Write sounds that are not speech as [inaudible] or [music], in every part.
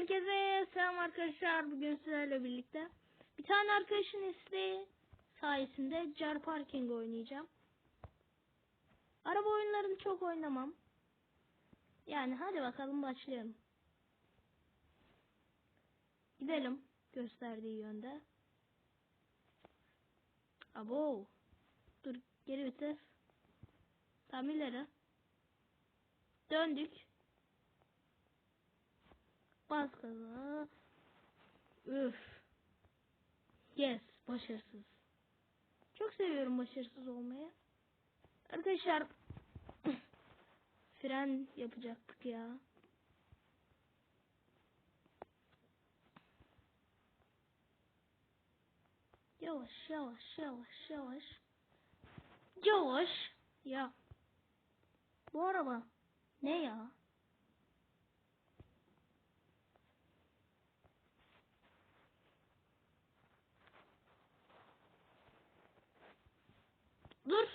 Herkese selam arkadaşlar. Bugün sizlerle birlikte bir tane arkadaşın isteği sayesinde Car Parking oynayacağım. Araba oyunlarını çok oynamam. Yani hadi bakalım başlayalım. Gidelim gösterdiği yönde. Abo. Dur geri vites. Tam ileri. Döndük. Bas gaza. Üf. Yes. Başarısız. Çok seviyorum başarısız olmayı. Arkadaşlar [coughs] fren yapacaktık ya. Yavaş yavaş yavaş yavaş. Yavaş. Ya. Bu araba ne ya? Dur.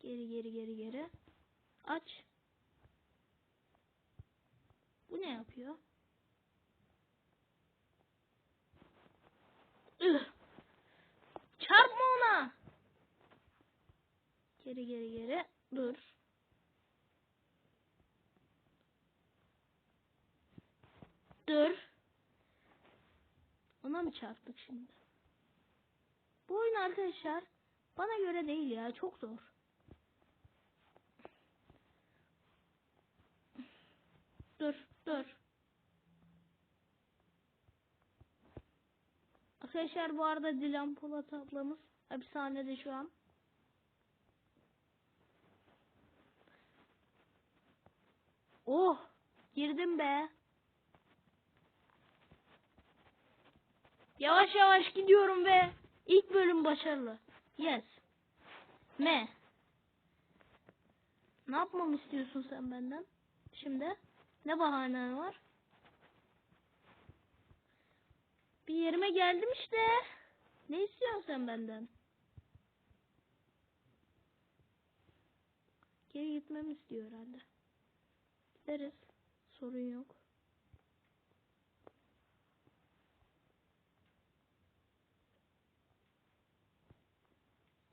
Geri geri geri geri. Aç. Bu ne yapıyor? Üh. Çarpma ona. Geri geri geri. Dur. Dur. Ona mı çarptık şimdi? Bu oyun arkadaşlar bana göre değil ya. Çok zor. Dur, dur. Arkadaşlar bu arada Dilan Polat ablamız hapishanede şu an. Oh! Girdim be. Yavaş yavaş gidiyorum ve ilk bölüm başarılı. Yes. M. Ne yapmamı istiyorsun sen benden? Şimdi ne bahanen var? Bir yerime geldim işte. Ne istiyorsun sen benden? Geri gitmemi istiyor herhalde. Gideriz. Sorun yok.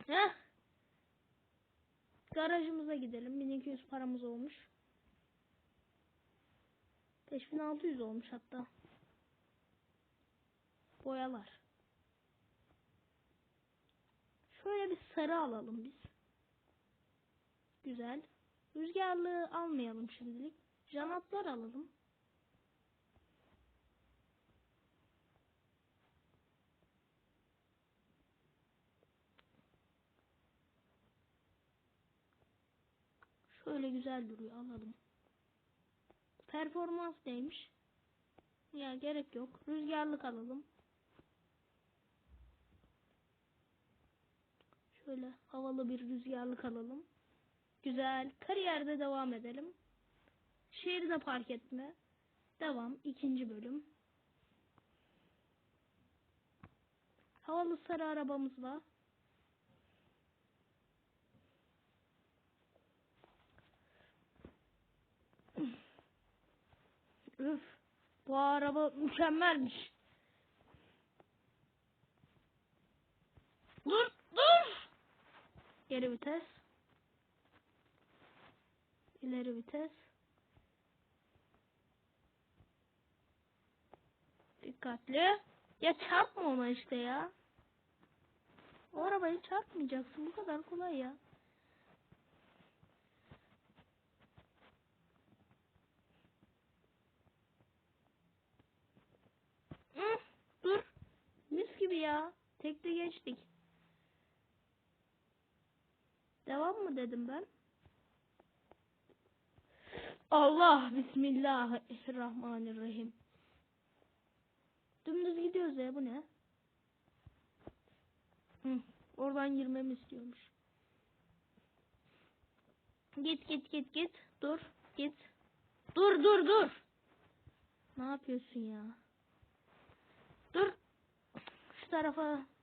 Heh. Garajımıza gidelim. 1200 paramız olmuş. 5600 olmuş hatta. Boyalar. Şöyle bir sarı alalım biz. Güzel. Rüzgarlı almayalım şimdilik. Janatlar alalım. Şöyle güzel duruyor alalım. Performans neymiş? Ya gerek yok. Rüzgarlık alalım. Şöyle havalı bir rüzgarlık alalım. Güzel. Kariyerde devam edelim. Şehirde park etme. Devam. ikinci bölüm. Havalı sarı arabamızla. Üf. Bu araba mükemmelmiş. Dur, dur. Geri vites. İleri vites. Dikkatli. Ya çarpma ona işte ya. O arabayı çarpmayacaksın. Bu kadar kolay ya. Hı, dur. Mis gibi Tekte geçtik. Devam mı dedim ben? Allah Bismillahirrahmanirrahim. Dümdüz gidiyoruz ya bu ne? Hı, oradan girmemi istiyormuş. Git git git git. Dur git. Dur dur dur. Ne yapıyorsun ya? Dur. Şu tarafa.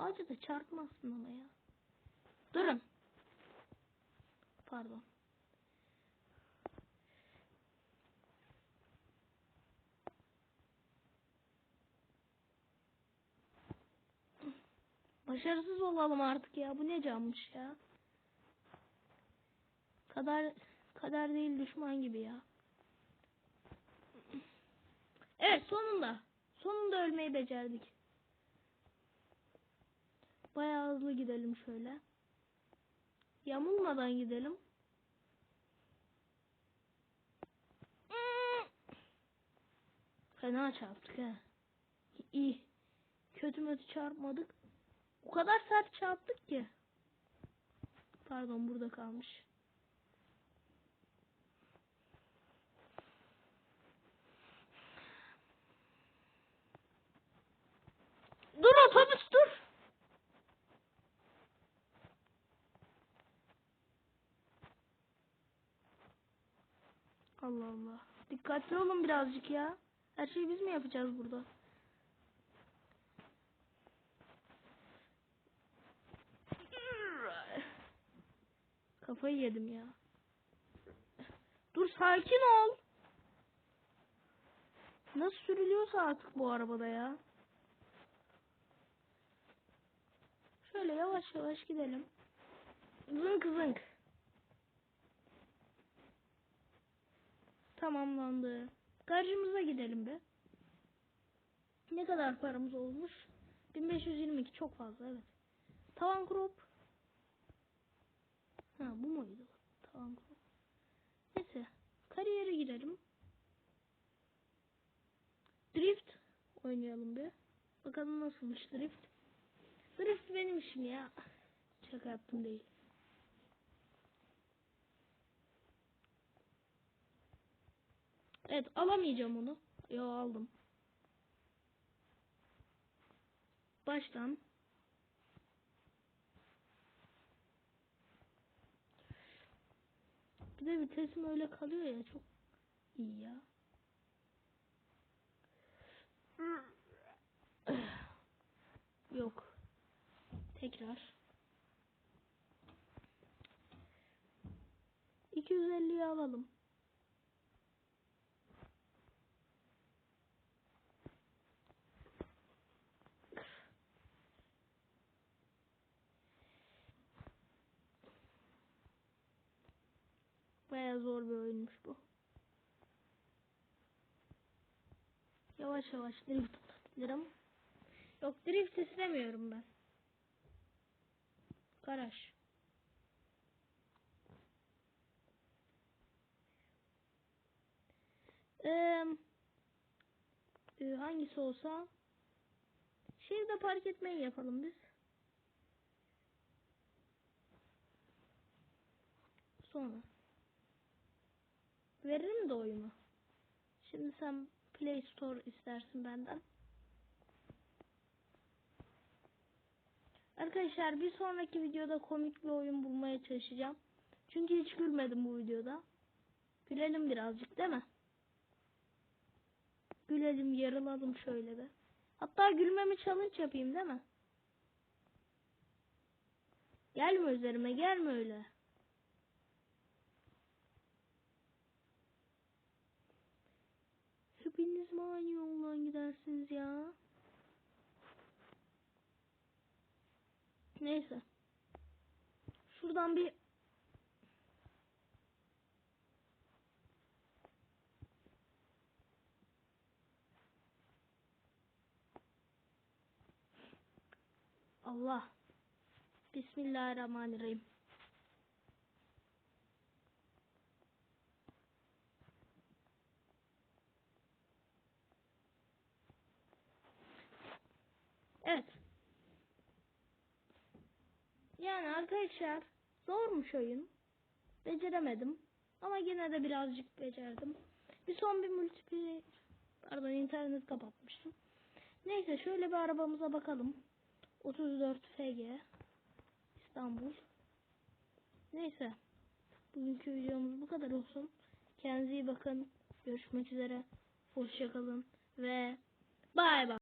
Ağaca da çarpmasın olaya. Durun. Pardon. Başarısız olalım artık ya. Bu ne canmış ya. Kader, kader değil düşman gibi ya. Evet sonunda. Sonunda ölmeyi becerdik. Bayağı hızlı gidelim şöyle. Yamulmadan gidelim. Fena çarptık he. İyi. Kötü mötü çarpmadık. O kadar sert çarptık ki. Pardon burada kalmış. Dur otobüs dur. Allah Allah. Dikkatli olun birazcık ya. Her şeyi biz mi yapacağız burada? Kafayı yedim ya. Dur sakin ol. Nasıl sürülüyorsa artık bu arabada ya. Şöyle yavaş yavaş gidelim. Zınk zınk. Tamamlandı. Garajımıza gidelim be. Ne kadar paramız olmuş? 1522 çok fazla evet. Tavan crop. Ha bu muydu? Tavan crop. Neyse. Kariyere girelim. Drift oynayalım bir. Bakalım nasılmış drift. Drift benim işim ya. Şaka yaptım değil. Evet alamayacağım onu. Yo aldım. Baştan. Bir de vitesim öyle kalıyor ya çok iyi ya. Yok. Tekrar. 250'yi alalım. Bayağı zor bir oyunmuş bu. Yavaş yavaş drift atabilirim. Yok drift istemiyorum ben. Garaj. Ee, hangisi olsa şehirde park etmeyi yapalım biz. Sonra. Veririm de oyunu. Şimdi sen Play Store istersin benden. Arkadaşlar bir sonraki videoda komik bir oyun bulmaya çalışacağım. Çünkü hiç gülmedim bu videoda. Gülelim birazcık değil mi? Gülelim yarılalım şöyle de. Hatta gülmemi challenge yapayım değil mi? Gelme üzerime gelme öyle. Hepiniz mi aynı yoldan gidersiniz ya? Neyse. Şuradan bir Allah. Bismillahirrahmanirrahim. Evet. Yani arkadaşlar zormuş oyun. Beceremedim. Ama yine de birazcık becerdim. Bir son bir multiplayer pardon internet kapatmıştım. Neyse şöyle bir arabamıza bakalım. 34 FG İstanbul. Neyse. Bugünkü videomuz bu kadar olsun. Kendinize iyi bakın. Görüşmek üzere. Hoşçakalın ve bay bay.